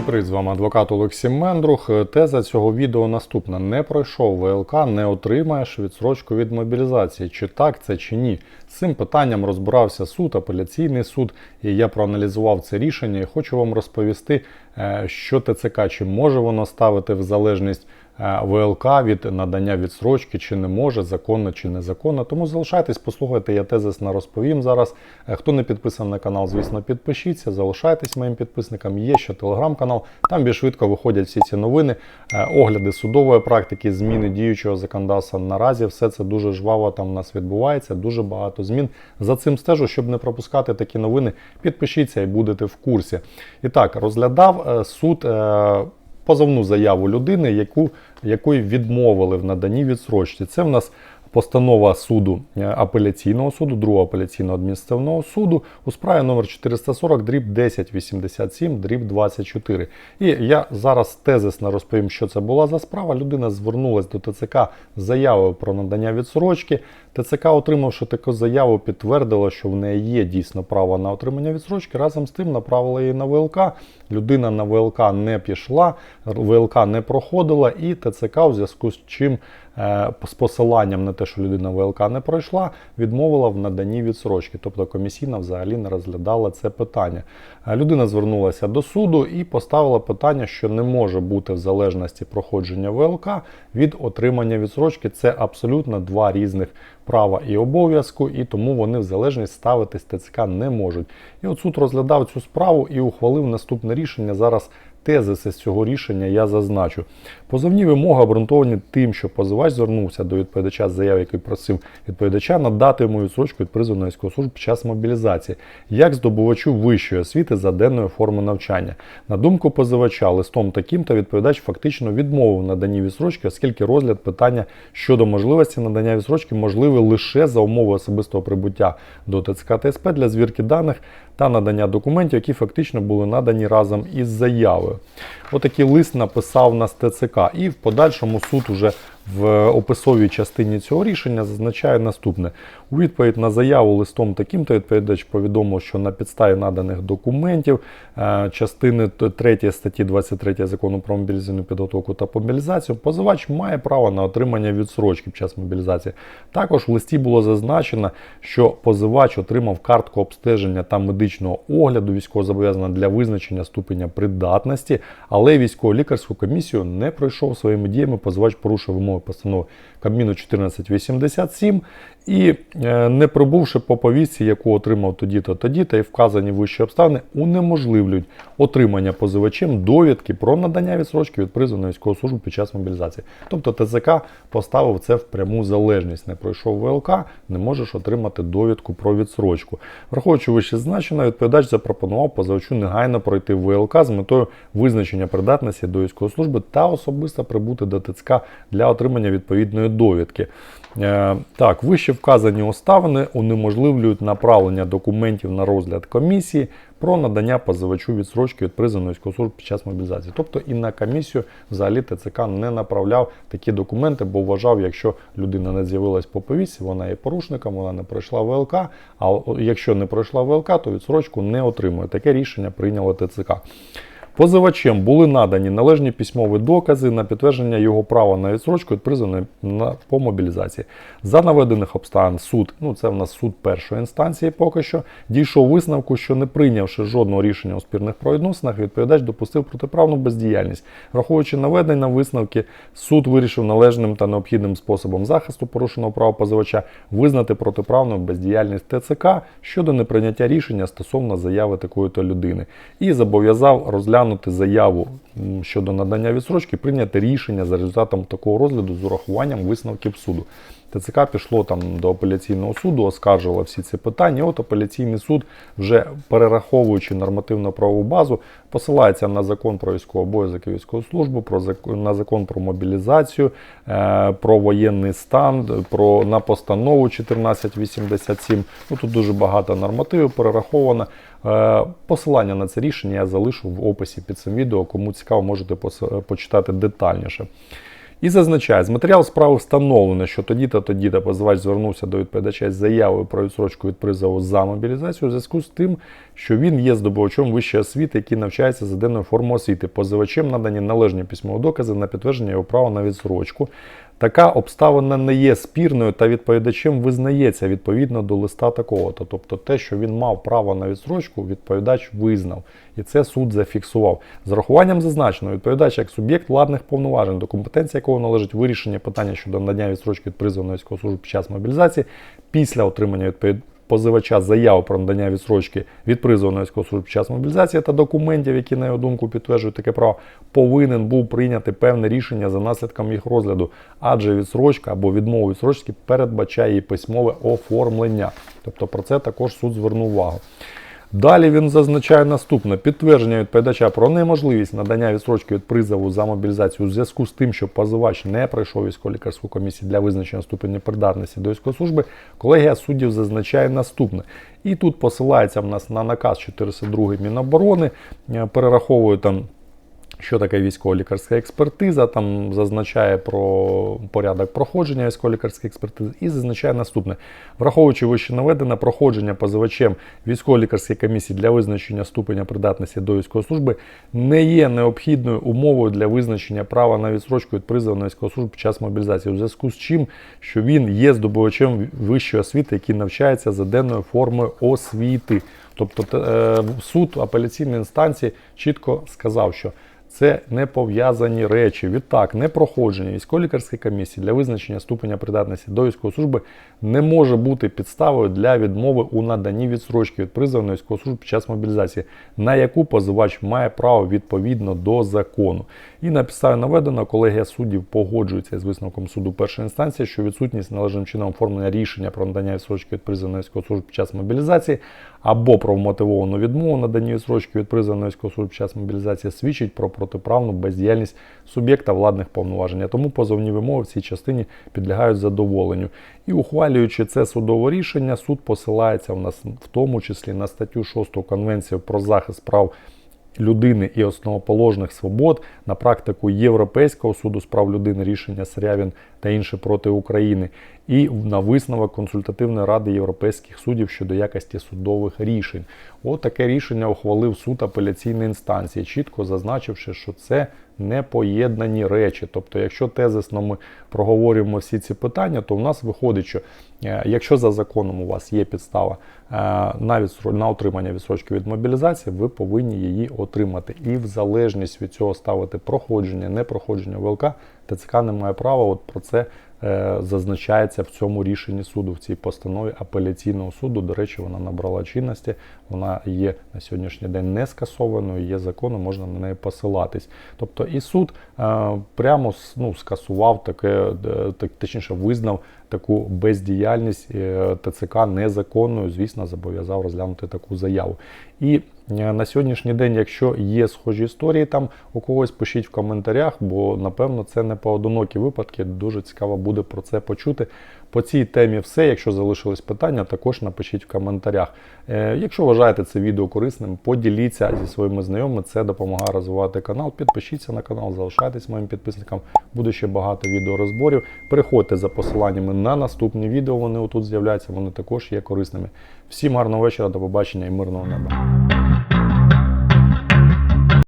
Всім привіт, з вами адвокат Олексій Мендрух. Теза цього відео наступна: не пройшов ВЛК, не отримаєш відсрочку від мобілізації. Чи так це чи ні? З цим питанням розбирався суд, апеляційний суд, і я проаналізував це рішення і хочу вам розповісти, е, що ТЦК, чи може воно ставити в залежність. Е, ВЛК від надання відсрочки, чи не може, законно чи незаконно. Тому залишайтесь, послухайте, я тезисно розповім зараз. Е, Хто не підписаний на канал, звісно, підпишіться, залишайтесь моїм підписником. Є ще телеграм-канал, там більш швидко виходять всі ці новини, е, огляди судової практики, зміни діючого законодавства. Наразі все це дуже жваво там у нас відбувається, дуже багато змін. За цим стежу, щоб не пропускати такі новини, підпишіться і будете в курсі. І так, розглядав суд. Позовну заяву людини, яку, якої відмовили в наданні відсрочці. Це в нас постанова суду е, апеляційного суду, другого апеляційного адміністративного суду у справі номер 440 дріб 1087 дріб 24. І я зараз тезисно розповім, що це була за справа. Людина звернулася до ТЦК з заявою про надання відсрочки. ТЦК, отримавши таку заяву, підтвердило, що в неї є дійсно право на отримання відсрочки. Разом з тим направила її на ВЛК. Людина на ВЛК не пішла, ВЛК не проходила, і ТЦК у зв'язку з чим з посиланням на те, що людина ВЛК не пройшла, відмовила в наданні відсрочки. Тобто комісійна взагалі не розглядала це питання. Е, Людина звернулася до суду і поставила питання, що не може бути в залежності проходження ВЛК від отримання відсрочки. Це абсолютно два різних права і обов'язку, і тому вони в залежність ставитись ТЦК не можуть. І от суд розглядав цю справу і ухвалив наступне рішення. Зараз тезиси з цього рішення я зазначу. Позовні вимоги обґрунтовані тим, що позивач звернувся до відповідача з заяви, який просив відповідача надати йому відсрочку від призову на військову службу під час мобілізації, як здобувачу вищої освіти за денною форми навчання. На думку позивача, листом таким та відповідач фактично відмовив наданні відсрочки, оскільки розгляд питання щодо можливості надання відсрочки можливий лише за умови особистого прибуття до ТЦК ТСП для звірки даних та надання документів, які фактично були надані разом із заявою. Отакий лист написав нас ТЦК, і в подальшому суд уже в описовій частині цього рішення зазначає наступне: у відповідь на заяву листом таким то відповідач повідомив, що на підставі наданих документів е, частини 3 статті 23 закону про мобілізаційну підготовку та мобілізацію, позивач має право на отримання відсрочки під час мобілізації. Також в листі було зазначено, що позивач отримав картку обстеження та медичного огляду військовозобов'язаного для визначення ступеня придатності, але військово-лікарську комісію не пройшов своїми діями. Позивач порушив вимоги постанови Кабміну 1487 і, е, не прибувши по повістці, яку отримав тоді-то, тоді-то, і вказані вищі обставини, унеможливлюють отримання позивачем довідки про надання відсрочки від призову на військову службу під час мобілізації. Тобто ТЦК поставив це в пряму залежність. Не пройшов ВЛК, не можеш отримати довідку про відсрочку. Враховуючи вище значено, відповідач запропонував позивачу негайно пройти ВЛК з метою визначення придатності до військової служби та особисто прибути до ТЦК для отримання відповідної довідки. Е, Так, вище вказані обставини унеможливлюють направлення документів на розгляд комісії про надання позивачу відсрочки від призовної військової під час мобілізації. Тобто і на комісію взагалі ТЦК не направляв такі документи, бо вважав, якщо людина не з'явилась по повісті, вона є порушником, вона не пройшла ВЛК. А якщо не пройшла ВЛК, то відсрочку не отримує. Таке рішення прийняло ТЦК. Позивачем були надані належні письмові докази на підтвердження його права на відсрочку від призову по мобілізації. За наведених обставин суд, ну це в нас суд першої інстанції, поки що дійшов висновку, що не прийнявши жодного рішення у спірних правовідносинах, відповідач допустив протиправну бездіяльність. Враховуючи наведення висновки, суд вирішив належним та необхідним способом захисту порушеного права позивача визнати протиправну бездіяльність ТЦК щодо неприйняття рішення стосовно заяви такої то людини і зобов'язав розглянути заяву щодо надання відсрочки, прийняти рішення за результатом такого розгляду з урахуванням висновків суду. ТЦК пішло там до апеляційного суду, оскаржило всі ці питання. От апеляційний суд, вже перераховуючи нормативну правову базу, посилається на закон про військовий обов'язок і військову службу, про закон, на закон про мобілізацію, е, про воєнний стан, про на постанову 1487. Ну тут дуже багато нормативів перераховано. Е, Посилання на це рішення я залишу в описі під цим відео. Кому цікаво, можете почитати детальніше. І зазначає, з матеріалу справи встановлено, що тоді та тоді та позивач звернувся до відповідача з заявою про відсрочку від призову за мобілізацію у зв'язку з тим, що він є здобувачем вищої освіти, який навчається за денною формою освіти. Позивачем надані належні письмові докази на підтвердження його права на відсрочку. Така обставина не є спірною та відповідачем визнається відповідно до листа такого-то. Тобто те, що він мав право на відсрочку, відповідач визнав. І це суд зафіксував. З рахуванням зазначено, відповідач як суб'єкт владних повноважень, до компетенції якого належить вирішення питання щодо надання відсрочки від призову на під час мобілізації, після отримання відповідь позивача заяву про надання відсрочки від призову на під час мобілізації та документів, які на його думку підтверджують таке право, повинен був прийняти певне рішення за наслідком їх розгляду, адже відсрочка або відмова відсрочки передбачає її письмове оформлення. Тобто про це також суд звернув увагу. Далі він зазначає наступне підтвердження відповідача про неможливість надання відсрочки від призову за мобілізацію у зв'язку з тим, що позивач не пройшов військово-лікарську комісію для визначення ступеня придатності до військової служби. Колегія суддів зазначає наступне. І тут посилається в нас на наказ 402 Міноборони, е, перераховує там. Що таке військово-лікарська експертиза, там зазначає про порядок проходження військово-лікарської експертизи і зазначає наступне: враховуючи вище наведене проходження позивачем військово-лікарської комісії для визначення ступеня придатності до військової служби не є необхідною умовою для визначення права на відсрочку від призову на військову під час мобілізації, у зв'язку з чим, що він є здобувачем вищої освіти, який навчається за денною формою освіти. Тобто е, суд апеляційної інстанції чітко сказав, що це не пов'язані речі. Відтак, непроходження військово-лікарської комісії для визначення ступеня придатності до військової служби не може бути підставою для відмови у наданні відсрочки від призову на військову службу під час мобілізації, на яку позивач має право відповідно до закону. І на підставі наведеного колегія суддів погоджується з висновком суду першої інстанції, що відсутність належним чином оформлення рішення про надання відсрочки від призову на військову службу під час мобілізації або про вмотивовану відмову наданні відсрочки від призову на військову службу під час мобілізації свідчить про протиправну бездіяльність суб'єкта владних повноважень. Тому позовні вимоги в цій частині підлягають задоволенню. І ухвалюючи це судове рішення, суд посилається в нас в тому числі на статтю 6 Конвенції про захист прав людини і основоположних свобод на практику Європейського суду з прав людини рішення Срявін та інше проти України, і на висновок консультативної ради європейських суддів щодо якості судових рішень. От таке рішення ухвалив суд апеляційної інстанції, чітко зазначивши, що це непоєднані речі. Тобто, якщо тезисно ми проговорюємо всі ці питання, то в нас виходить, що е, якщо за законом у вас є підстава навіть на, отримання відсрочки від мобілізації, ви повинні її отримати. І в залежність від цього ставити проходження, не проходження ВЛК, ТЦК не має права. От про це е, зазначається в цьому рішенні суду, в цій постанові апеляційного суду. До речі, вона набрала чинності, вона є на сьогоднішній день не скасованою, є законом, можна на неї посилатись. Тобто і суд е, прямо ну, скасував таке, е, точніше, визнав таку бездіяльність е, ТЦК незаконною, звісно, зобов'язав розглянути таку заяву. І е, на сьогоднішній день, якщо є схожі історії там у когось, пишіть в коментарях, бо напевно це не поодинокі випадки. Дуже цікаво буде про це почути. По цій темі все. Якщо залишились питання, також напишіть в коментарях. Е, Якщо вважаєте це відео корисним, поділіться зі своїми знайомими. Це допомагає розвивати канал. Підпишіться на канал, залишайтесь моїм підписником. Буде ще багато відеорозборів. Переходьте за посиланнями на наступні відео. Вони отут з'являються. Вони також є корисними. Всім гарного вечора, до побачення і мирного неба.